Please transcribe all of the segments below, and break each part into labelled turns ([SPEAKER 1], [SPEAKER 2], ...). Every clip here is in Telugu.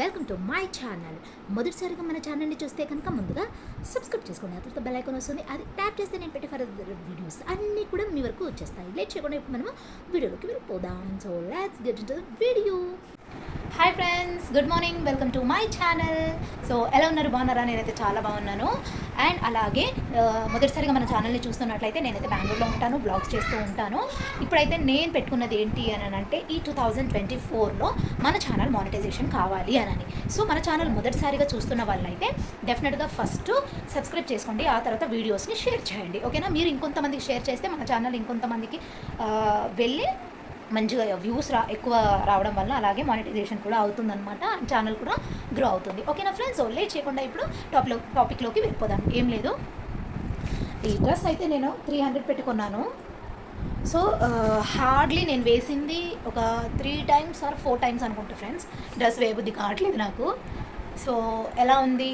[SPEAKER 1] వెల్కమ్ టు మై ఛానల్ మొదటిసారిగా మన ఛానల్ని చూస్తే కనుక ముందుగా సబ్స్క్రైబ్ చేసుకోండి. ఆ తర్వాత బెల్ ఐకాన్ వస్తుంది. అది ట్యాప్ చేస్తే నేను పెట్టే ఫర్దర్ వీడియోస్ అన్నీ కూడా మీ వరకు వచ్చేస్తాయి. లేట్ చేయకుండా ఇప్పుడు మనము వీడియోలోకి వెళ్ళిపోదాం. So let's get in video hi friends good morning welcome to my channel so ఎలా ఉన్నారు? బాగున్నారా? నేనైతే చాలా బాగున్నాను. అండ్ అలాగే మొదటిసారిగా మన ఛానల్ని చూస్తున్నట్లయితే నేనైతే బెంగళూరులో ఉంటాను బ్లాగ్స్ చేస్తూ ఉంటాను. ఇప్పుడైతే నేను పెట్టుకున్నది ఏంటి అని అంటే ఈ టూ థౌజండ్ ట్వంటీ ఫోర్లో మన ఛానల్ మానిటైజేషన్ కావాలి అని సో మన ఛానల్ మొదటిసారిగా చూస్తున్న వాళ్ళైతే డెఫినెట్గా ఫస్ట్ సబ్స్క్రైబ్ చేసుకోండి ఆ తర్వాత వీడియోస్ని షేర్ చేయండి. ఓకేనా మీరు ఇంకొంతమందికి షేర్ చేస్తే మన ఛానల్ ఇంకొంతమందికి వెళ్ళి మంచిగా వ్యూస్ రా ఎక్కువ రావడం వల్ల అలాగే మానిటైజేషన్ కూడా అవుతుందన్నమాట. ఛానల్ కూడా గ్రో అవుతుంది. ఓకేనా ఫ్రెండ్స్ లేట్ చేయకుండా ఇప్పుడు టాప్లో టాపిక్లోకి వెళ్ళిపోదాం. ఏం లేదు. ఈ డ్రెస్ అయితే నేను త్రీ హండ్రెడ్ పెట్టుకున్నాను. సో హార్డ్లీ uh, నేను వేసింది ఒక three times or four times అనుకుంటా ఫ్రెండ్స్ డ్రెస్ వేయబుద్ధి కావట్లేదు నాకు. సో ఎలా ఉంది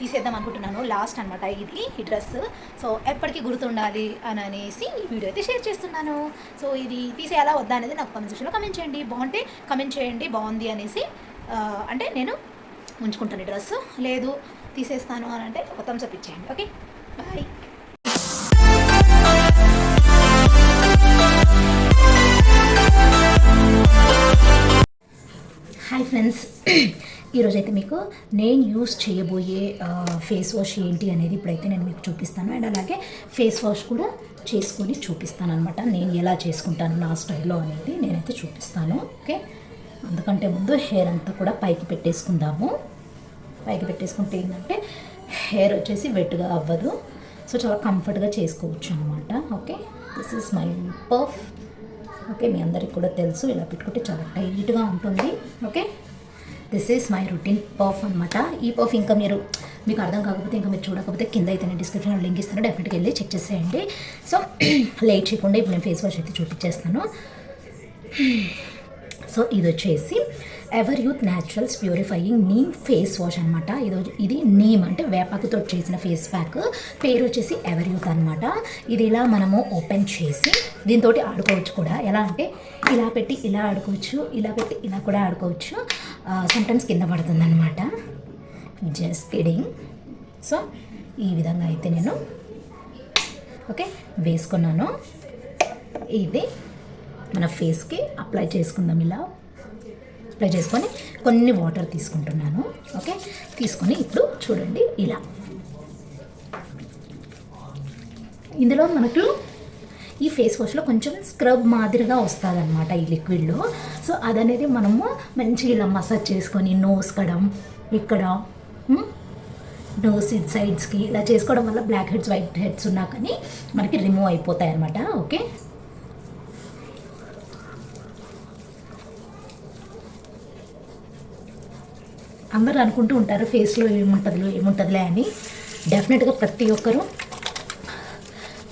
[SPEAKER 1] తీసేద్దాం అనుకుంటున్నాను. లాస్ట్ అనమాట ఇది ఈ డ్రెస్. సో ఎప్పటికీ గుర్తుండాలి అని అనేసి ఈ వీడియో అయితే షేర్ చేస్తున్నాను. సో ఇది తీసేయాలా వద్దా అనేది నాకు కమెంట్ సెక్షన్లో కమెంట్ చేయండి. బాగుంటే కమెంట్ చేయండి బాగుంది అనేసి అంటే నేను ఉంచుకుంటాను ఈ డ్రెస్. లేదు తీసేస్తాను అని అంటే ఒక థమ్స్అప్ ఇచ్చేయండి. ఓకే బాయ్ హాయ్ ఫ్రెండ్స్ ఈరోజైతే మీకు నేను యూస్ చేయబోయే ఫేస్ వాష్ ఏంటి అనేది ఇప్పుడైతే నేను మీకు చూపిస్తాను. అండ్ అలాగే ఫేస్ వాష్ కూడా చేసుకొని చూపిస్తాను అనమాట నేను ఎలా చేసుకుంటాను నా స్టైల్లో అనేది నేనైతే చూపిస్తాను. ఓకే? అందుకంటే ముందు హెయిర్ అంతా కూడా పైకి పెట్టేసుకుందాము. పైకి పెట్టేసుకుంటే ఏంటంటే హెయిర్ వచ్చేసి వెట్గా అవ్వదు. సో చాలా కంఫర్ట్గా చేసుకోవచ్చు అనమాట ఓకే? దిస్ ఈస్ మై పర్ఫ్ ఓకే? మీ అందరికి కూడా తెలుసు. ఇలా పెట్టుకుంటే చాలా టైట్గా ఉంటుంది. Okay? This is my routine puff అనమాట ఈ పఫ్ ఇంకా మీరు మీకు అర్థం కాకపోతే ఇంకా మీరు చూడకపోతే కింద అయితే నేను డిస్క్రిప్షన్లో లింక్ ఇస్తాను. డెఫినెట్గా వెళ్ళి చెక్ చేసేయండి. సో లేట్ చేయకుండా ఇప్పుడు నేను ఫేస్ వాష్ అయితే చూపించేస్తాను. సో ఇది వచ్చేసి ever youth naturals purifying neem face wash అనమాట ఇది ఇది నీమ్ అంటే వేపాకుతో చేసిన ఫేస్ ప్యాక్ పేరు వచ్చేసి ఎవర్ యూత్ అనమాట ఇది ఇలా మనము ఓపెన్ చేసి దీంతో ఆడుకోవచ్చు కూడా. ఎలా అంటే ఇలా పెట్టి ఇలా ఆడుకోవచ్చు ఇలా పెట్టి ఇలా కూడా ఆడుకోవచ్చు. సమ్టైమ్స్ కింద పడుతుంది అనమాట జస్ట్ కిడింగ్ సో ఈ విధంగా అయితే నేను ఓకే వేసుకున్నాను. ఇది మన ఫేస్కి అప్లై చేసుకుందాం ఇలా. అప్లై చేసుకొని కొన్ని వాటర్ తీసుకుంటున్నాను. ఓకే? తీసుకొని ఇప్పుడు చూడండి ఇలా. ఇందులో మనకు ఈ ఫేస్ వాష్లో కొంచెం స్క్రబ్ మాదిరిగా వస్తుంది అనమాట ఈ లిక్విడ్లో. సో అదనేది మనము మంచిగా ఇలా మసాజ్ చేసుకొని నోస్ కడం ఇక్కడ నోస్ ఇట్ సైడ్స్కి ఇలా చేసుకోవడం వల్ల బ్లాక్ హెడ్స్ వైట్ హెడ్స్ ఉన్నా కానీ మనకి రిమూవ్ అయిపోతాయి అనమాట ఓకే? అందరూ అనుకుంటూ ఉంటారు ఫేస్లో ఏముంటుందిలో ఏముంటుందిలే అని. డెఫినెట్గా ప్రతి ఒక్కరూ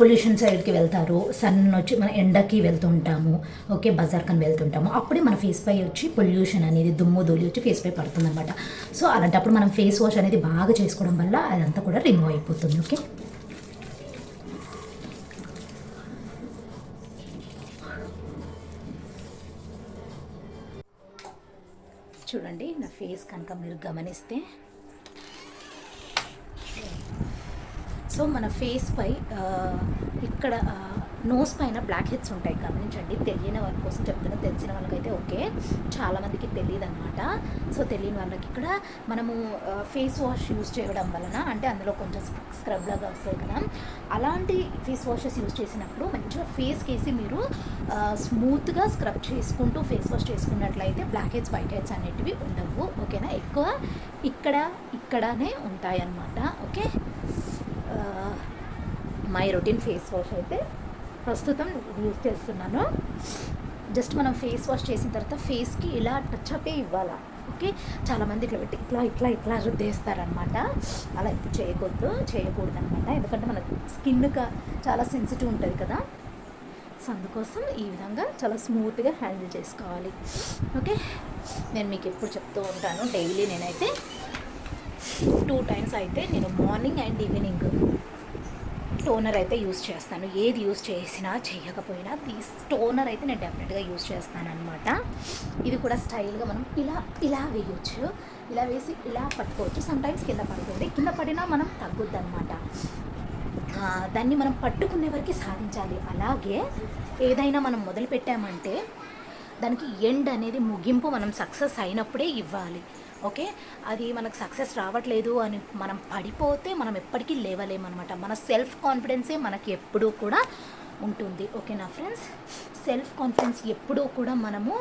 [SPEAKER 1] పొల్యూషన్ సైడ్కి వెళ్తారు. సన్ వచ్చి మన ఎండకి వెళ్తుంటాము. ఓకే బజార్ కని వెళ్తుంటాము. అప్పుడే మన ఫేస్ పై వచ్చి పొల్యూషన్ అనేది దుమ్ము ధూళి వచ్చి ఫేస్ పై పడుతుందన్నమాట. సో అలాంటప్పుడు మనం ఫేస్ వాష్ అనేది బాగా చేసుకోవడం వల్ల అదంతా కూడా రిమూవ్ అయిపోతుంది. ఓకే చూడండి నా ఫేస్ కనుక మీరు గమనిస్తే. సో మన ఫేస్ పై ఇక్కడ నోస్ పైన బ్లాక్ హెడ్స్ ఉంటాయి. గమనించండి. తెలియని వాళ్ళ కోసం చెప్తున్నా తెలిసిన వాళ్ళకైతే ఓకే. చాలామందికి తెలియదు అనమాట సో తెలియని వాళ్ళకి ఇక్కడ మనము ఫేస్ వాష్ యూజ్ చేయడం వలన అంటే అందులో కొంచెం స్క్రబ్ లాగా వస్తుంది కదా. అలాంటి ఫేస్ వాషెస్ యూజ్ చేసినప్పుడు మంచిగా ఫేస్కి వేసి మీరు స్మూత్గా స్క్రబ్ చేసుకుంటూ ఫేస్ వాష్ చేసుకున్నట్లయితే బ్లాక్ హెడ్స్ వైట్ హెడ్స్ అనేటివి ఉండవు. ఓకేనా? ఎక్కువ ఇక్కడ ఇక్కడనే ఉంటాయి అన్నమాట okay? My routine face wash అయితే ప్రస్తుతం యూజ్ చేస్తున్నాను. జస్ట్ మనం ఫేస్ వాష్ చేసిన తర్వాత ఫేస్కి ఇలా టచ్ అప్ ఇవ్వాలా? ఓకే? చాలామంది ఇట్లా పెట్టి ఇట్లా ఇట్లా ఇట్లా రుద్దేస్తారనమాట అలా ఇప్పుడు చేయకూడదు చేయకూడదు అనమాట ఎందుకంటే మన స్కిన్కి చాలా సెన్సిటివ్ ఉంటుంది కదా. సో అందుకోసం ఈ విధంగా చాలా స్మూత్గా హ్యాండిల్ చేసుకోవాలి. ఓకే? నేను మీకు ఎప్పుడు చెప్తూ ఉంటాను. డైలీ నేనైతే టూ టైమ్స్ అయితే నేను మార్నింగ్ అండ్ ఈవినింగ్ టోనర్ అయితే యూస్ చేస్తాను. ఏది యూస్ చేసినా చేయకపోయినా ఈ టోనర్ అయితే నేను డెఫినెట్గా యూస్ చేస్తాను అనమాట ఇది కూడా స్టైల్గా మనం ఇలా ఇలా వేయొచ్చు. ఇలా వేసి ఇలా పట్టుకోవచ్చు. సమ్టైమ్స్ కింద పడుతుంది. కింద పడినా మనం తగ్గుద్ది అనమాట దాన్ని మనం పట్టుకునే వరకు సాధించాలి. అలాగే ఏదైనా మనం మొదలు పెట్టామంటే దానికి ఎండ్ అనేది ముగింపు మనం సక్సెస్ అయినప్పుడే ఇవ్వాలి. ఓకే? అది మనకు సక్సెస్ రావట్లేదు అని మనం పడిపోతే మనం ఎప్పటికీ లేవలేమన్నమాట. మన సెల్ఫ్ కాన్ఫిడెన్సే మనకి ఎప్పుడూ కూడా ఉంటుంది. ఓకేనా ఫ్రెండ్స్? సెల్ఫ్ కాన్ఫిడెన్స్ ఎప్పుడూ కూడా మనము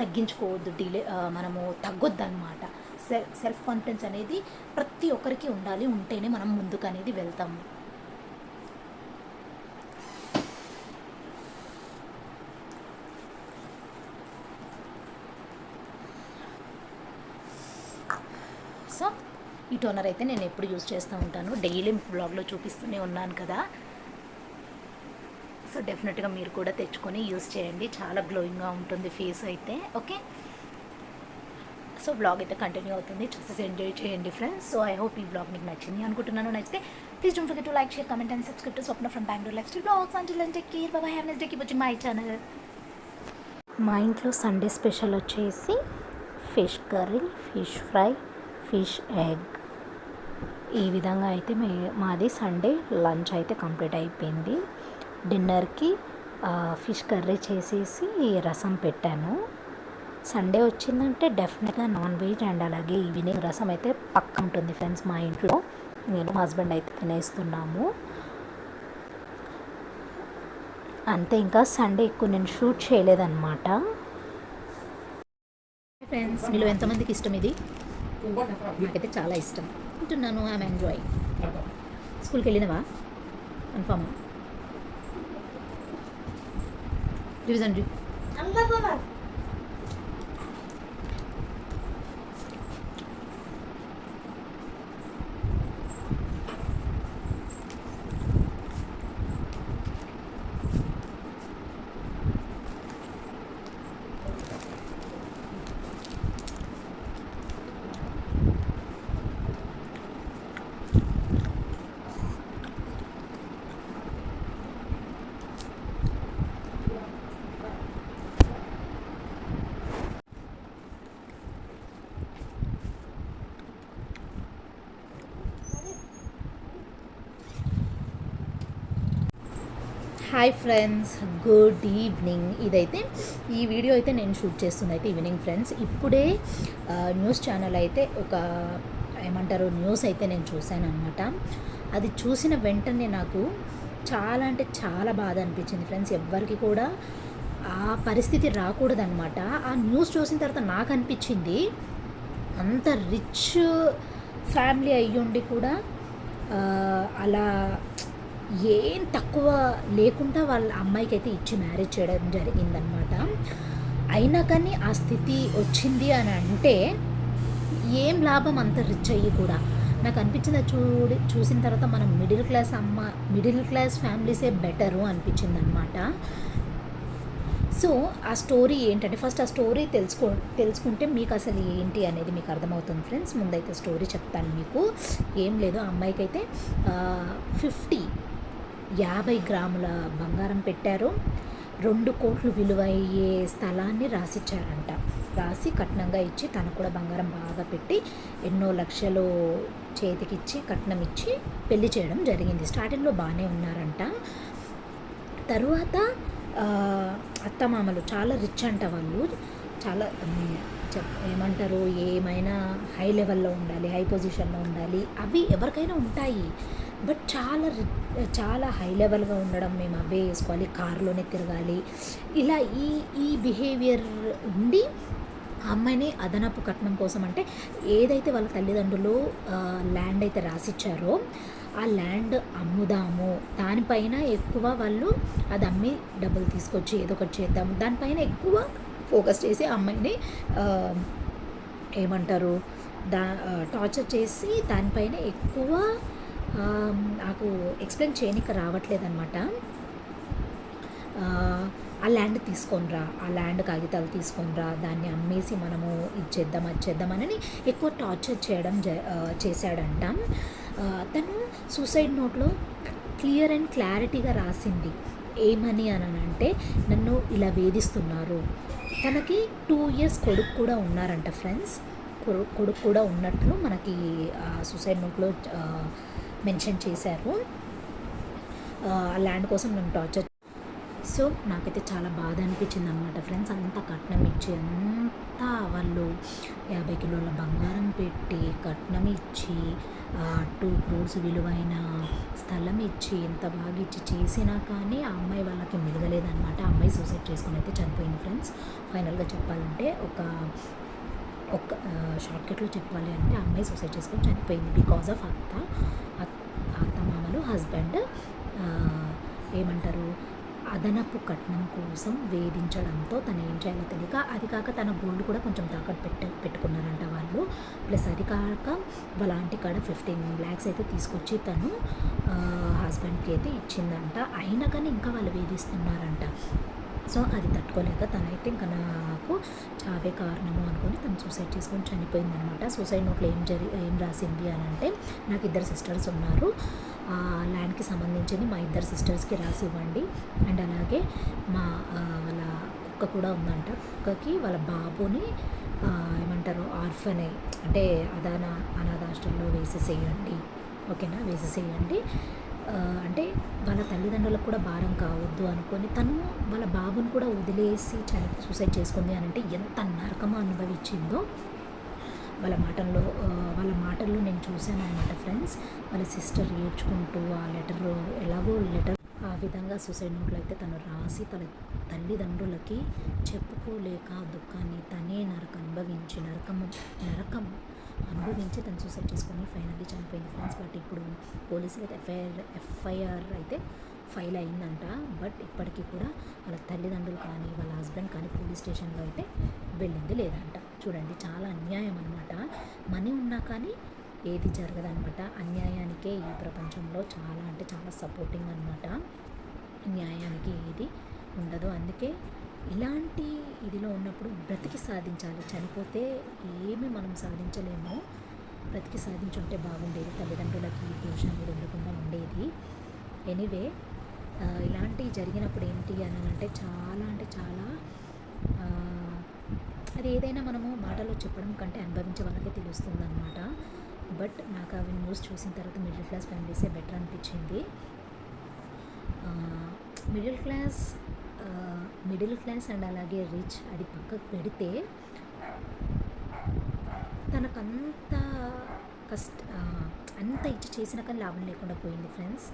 [SPEAKER 1] తగ్గించుకోవద్దు డిలే మనము తగ్గొద్దు అనమాట సెల్ సెల్ఫ్ కాన్ఫిడెన్స్ అనేది ప్రతి ఒక్కరికి ఉండాలి ఉంటేనే మనం ముందుకు అనేది వెళ్తాము సో ఈ టోనర్ అయితే నేను ఎప్పుడు యూజ్ చేస్తూ ఉంటాను. డైలీ బ్లాగ్లో చూపిస్తూనే ఉన్నాను కదా. సో డెఫినెట్గా మీరు కూడా తెచ్చుకొని యూజ్ చేయండి. చాలా గ్లోయింగ్గా ఉంటుంది ఫేస్ అయితే. ఓకే? సో బ్లాగ్ అయితే కంటిన్యూ అవుతుంది. చూసేసి ఎంజాయ్ చేయండి ఫ్రెండ్స్. సో ఐ హోప్ ఈ బ్లాగ్ మీకు నచ్చింది అనుకుంటున్నాను నచ్చితే please don't forget to like share comment and subscribe to Swapna from Bengaluru lifestyle blogs until and take care Baba have nice day keep my channel మా ఇంట్లో సండే స్పెషల్ వచ్చేసి fish curry fish fry fish egg ఈ విధంగా అయితే మే మాది సండే లంచ్ అయితే కంప్లీట్ అయిపోయింది. డిన్నర్కి ఫిష్ కర్రీ చేసేసి రసం పెట్టాను. సండే వచ్చిందంటే డెఫినెట్గా నాన్ వెజ్ అండ్ అలాగే ఈవినింగ్ రసం అయితే పక్క ఉంటుంది ఫ్రెండ్స్ మా ఇంట్లో. నేను మా హస్బెండ్ అయితే తినేస్తున్నాము. అంతే ఇంకా సండే ఎక్కువ నేను షూట్ చేయలేదన్నమాట. ఫ్రెండ్స్ మీలో ఎంతమందికి ఇష్టం ఇది? నాకైతే చాలా ఇష్టం. అంటున్నాను ఐఎమ్ ఎంజాయ్ స్కూల్కి వెళ్ళినవా? Confirm revision hi friends good evening. ఇదైతే ఈ వీడియో అయితే నేను షూట్ చేస్తుంది అయితే ఈవినింగ్ ఫ్రెండ్స్. ఇప్పుడే న్యూస్ ఛానల్ అయితే ఒక ఏమంటారు న్యూస్ అయితే నేను చూశాను అనమాట అది చూసిన వెంటనే నాకు చాలా అంటే చాలా బాధ అనిపించింది ఫ్రెండ్స్. ఎవ్వరికి కూడా ఆ పరిస్థితి రాకూడదనమాట ఆ న్యూస్ చూసిన తర్వాత నాకు అనిపించింది అంత రిచ్ ఫ్యామిలీ అయ్యుండి కూడా అలా ఏం తక్కువ లేకుండా వాళ్ళ అమ్మాయికి అయితే ఇచ్చి మ్యారేజ్ చేయడం జరిగిందనమాట అయినా కానీ ఆ స్థితి వచ్చింది అని అంటే ఏం లాభం అంత రిచ్ అయ్యి కూడా. నాకు అనిపించింది అది చూడి చూసిన తర్వాత మనం మిడిల్ క్లాస్ అమ్మ మిడిల్ క్లాస్ ఫ్యామిలీసే బెటరు అనిపించింది అనమాట సో ఆ స్టోరీ ఏంటంటే ఫస్ట్ ఆ స్టోరీ తెలుసుకో తెలుసుకుంటే మీకు అసలు ఏంటి అనేది మీకు అర్థమవుతుంది ఫ్రెండ్స్ ముందైతే స్టోరీ చెప్తాను మీకు. ఏం లేదు ఆ అమ్మాయికి అయితే ఫిఫ్టీ యాభై గ్రాముల బంగారం పెట్టారు. రెండు కోట్లు విలువయ్యే స్థలాన్ని రాసిచ్చారంట. రాసి కట్నంగా ఇచ్చి తను కూడా బంగారం బాగా పెట్టి ఎన్నో లక్షలు చేతికిచ్చి కట్నం ఇచ్చి పెళ్ళి చేయడం జరిగింది. స్టార్టింగ్లో బాగానే ఉన్నారంట. తరువాత అత్తమామలు చాలా రిచ్ అంట వాళ్ళు. చాలా ఏమంటారు ఏమైనా హై లెవెల్లో ఉండాలి హై పొజిషన్లో ఉండాలి అవి ఎవరికైనా ఉంటాయి. బట్ చాలా రిచ్ చాలా హై లెవెల్గా ఉండడం మేము అవే వేసుకోవాలి కారులోనే తిరగాలి. ఇలా ఈ ఈ బిహేవియర్ ఉండి అమ్మాయిని అదనపు కట్నం కోసం అంటే ఏదైతే వాళ్ళ తల్లిదండ్రులు ల్యాండ్ అయితే రాసిచ్చారో ఆ ల్యాండ్ అమ్ముదాము. దానిపైన ఎక్కువ వాళ్ళు అది అమ్మి డబ్బులు తీసుకొచ్చి ఏదో ఒకటి చేద్దాము. దానిపైన ఎక్కువ ఫోకస్ చేసి అమ్మాయిని ఏమంటారు దా టార్చర్ చేసి దానిపైన ఎక్కువ నాకు ఎక్స్ప్లెయిన్ చేయనికి రావట్లేదన్నమాట. ఆ, ల్యాండ్ తీసుకొనిరా ఆ ల్యాండ్ కాగితాలు తీసుకొనిరా దాన్ని అమ్మేసి మనము ఇది చేద్దాం అది చేద్దామని ఎక్కువ టార్చర్ చేయడం జ- చేశాడంట. తను సూసైడ్ నోట్లో క్లియర్ అండ్ క్లారిటీగా రాసింది. ఏమని అని అంటే నన్ను ఇలా వేధిస్తున్నారు. తనకి టూ ఇయర్స్ కొడుకు కూడా ఉన్నారంట ఫ్రెండ్స్ కొడుకు కూడా ఉన్నట్లు మనకి సూసైడ్ నోట్లో మెన్షన్ చేశారు. ఆ ల్యాండ్ కోసం నన్ను టార్చర్ సో నాకైతే చాలా బాధ అనిపించింది అనమాట ఫ్రెండ్స్ అంత కట్నం ఇచ్చి అంతా వాళ్ళు యాభై కిలోల బంగారం పెట్టి కట్నం ఇచ్చి టూ క్రోడ్స్ విలువైన స్థలం ఇచ్చి ఎంత బాగా ఇచ్చి చేసినా కానీ ఆ అమ్మాయి వాళ్ళకి మిగలేదన్నమాట ఆ అమ్మాయి సూసైడ్ చేసుకుని అయితే చనిపోయింది ఫ్రెండ్స్ ఫైనల్గా చెప్పాలంటే ఒక ఒక షార్ట్కట్లో చెప్పాలి అంటే అమ్మాయి సూసైడ్ చేసుకొని చనిపోయింది బికాజ్ ఆఫ్ అత్త. అత్త మామలు హస్బెండ్ ఏమంటారు అదనపు కట్నం కోసం వేధించడంతో తను ఏం చేయాలో తెలియక అది కాక తన గోల్డ్ కూడా కొంచెం తాకట్టు పెట్ట పెట్టుకున్నారంట వాళ్ళు. ప్లస్ అది కాక వాళ్ళ ఆంటీ కాడ ఫిఫ్టీన్ ల్యాక్స్ అయితే తీసుకొచ్చి తను హస్బెండ్కి అయితే ఇచ్చిందంట. అయినా కానీ ఇంకా వాళ్ళు వేధిస్తున్నారంట. సో అది తట్టుకోలేక తనైతే ఇంకా నాకు చావే కారణము అనుకుని తను సూసైడ్ చేసుకొని చనిపోయిందనమాట. సూసైడ్ నోట్లో ఏం జరి ఏం రాసింది అని అంటే నాకు ఇద్దరు సిస్టర్స్ ఉన్నారు. ఆ ల్యాండ్కి సంబంధించింది మా ఇద్దరు సిస్టర్స్కి రాసి ఇవ్వండి అండ్ అలాగే మా వాళ్ళ కుక్క కూడా ఉందంట. కుక్కకి వాళ్ళ బాబుని ఏమంటారు ఆర్ఫనే అంటే అదాన అనాథ వేసేసేయండి. ఓకేనా? వేసేసేయండి. అంటే వాళ్ళ తల్లిదండ్రులకు కూడా భారం కావద్దు అనుకొని తను వాళ్ళ బాబుని కూడా వదిలేసి చని సూసైడ్ చేసుకుంది అని అంటే ఎంత నరకమో అనుభవించిందో. వాళ్ళ మాటల్లో వాళ్ళ మాటల్లో నేను చూశాను అనమాట ఫ్రెండ్స్ వాళ్ళ సిస్టర్ ఏడ్చుకుంటూ ఆ లెటర్ ఎలాగో లెటర్ ఆ విధంగా సూసైడ్ నోట్లో అయితే తను రాసి తన తల్లిదండ్రులకి చెప్పుకోలేక దుఃఖాన్ని తనే నరకం అనుభవించి నరకము నరకం అనుభవించి తను సూసైడ్ చేసుకొని ఫైనల్లీ చనిపోయింది. ఫ్రెండ్స్ బట్ ఇప్పుడు పోలీసులు అయితే ఎఫ్ఐఆర్ ఎఫ్ఐఆర్ అయితే ఫైల్ అయిందంట. బట్ ఇప్పటికీ కూడా వాళ్ళ తల్లిదండ్రులు కానీ వాళ్ళ హస్బెండ్ కానీ పోలీస్ స్టేషన్లో అయితే వెళ్ళింది లేదంట. చూడండి చాలా అన్యాయం అనమాట మనీ ఉన్నా కానీ ఏది జరగదనమాట అన్యాయానికే ఈ ప్రపంచంలో చాలా అంటే చాలా సపోర్టింగ్ అనమాట న్యాయానికి ఏది ఉండదు. అందుకే ఇలాంటి ఇదిలో ఉన్నప్పుడు బ్రతికి సాధించాలి. చనిపోతే ఏమి మనం సాధించలేము. బ్రతికి సాధించుంటే బాగుండేది. తల్లిదండ్రులకి ఈ దోషం కూడా ఉండకుండా ఉండేది. ఎనీవే ఇలాంటి జరిగినప్పుడు ఏంటి అని అంటే చాలా అంటే చాలా అది ఏదైనా మనము మాటలో చెప్పడం కంటే అనుభవించే వాళ్ళకే తెలుస్తుంది అనమాట బట్ నాకు అవి న్యూస్ చూసిన తర్వాత మిడిల్ క్లాస్ ఫ్యామిలీసే బెటర్ అనిపించింది. Middle class middle class and అలాగే రిచ్ అది పక్కకు పెడితే తనకంత కష్ట అంత ఇచ్చి చేసినా కానీ లాభం లేకుండా పోయింది ఫ్రెండ్స్.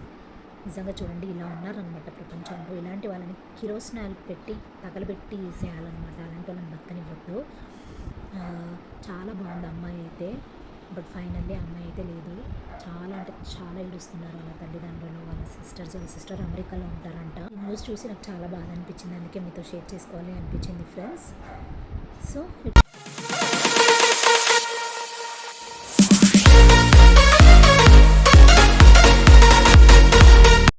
[SPEAKER 1] నిజంగా చూడండి ఇలా ఉన్నారనమాట ప్రపంచంలో. ఇలాంటి వాళ్ళని కిరోసినాలు పెట్టి తగలబెట్టి వేసేయాలన్నమాట అలాంటి వాళ్ళని బతకనివ్వద్దు. చాలా బాగుంది అమ్మాయి అయితే. బట్ ఫైనల్లీ అమ్మాయి అయితే లేదు. చాలా అంటే చాలా ఏడుస్తున్నారు వాళ్ళ తల్లిదండ్రులు వాళ్ళ సిస్టర్స్. వాళ్ళ సిస్టర్ అమెరికాలో ఉంటారంట. ఈ న్యూస్ చూసి నాకు చాలా బాధ అనిపించింది. అందుకే మీతో షేర్ చేసుకోవాలి అనిపించింది ఫ్రెండ్స్. సో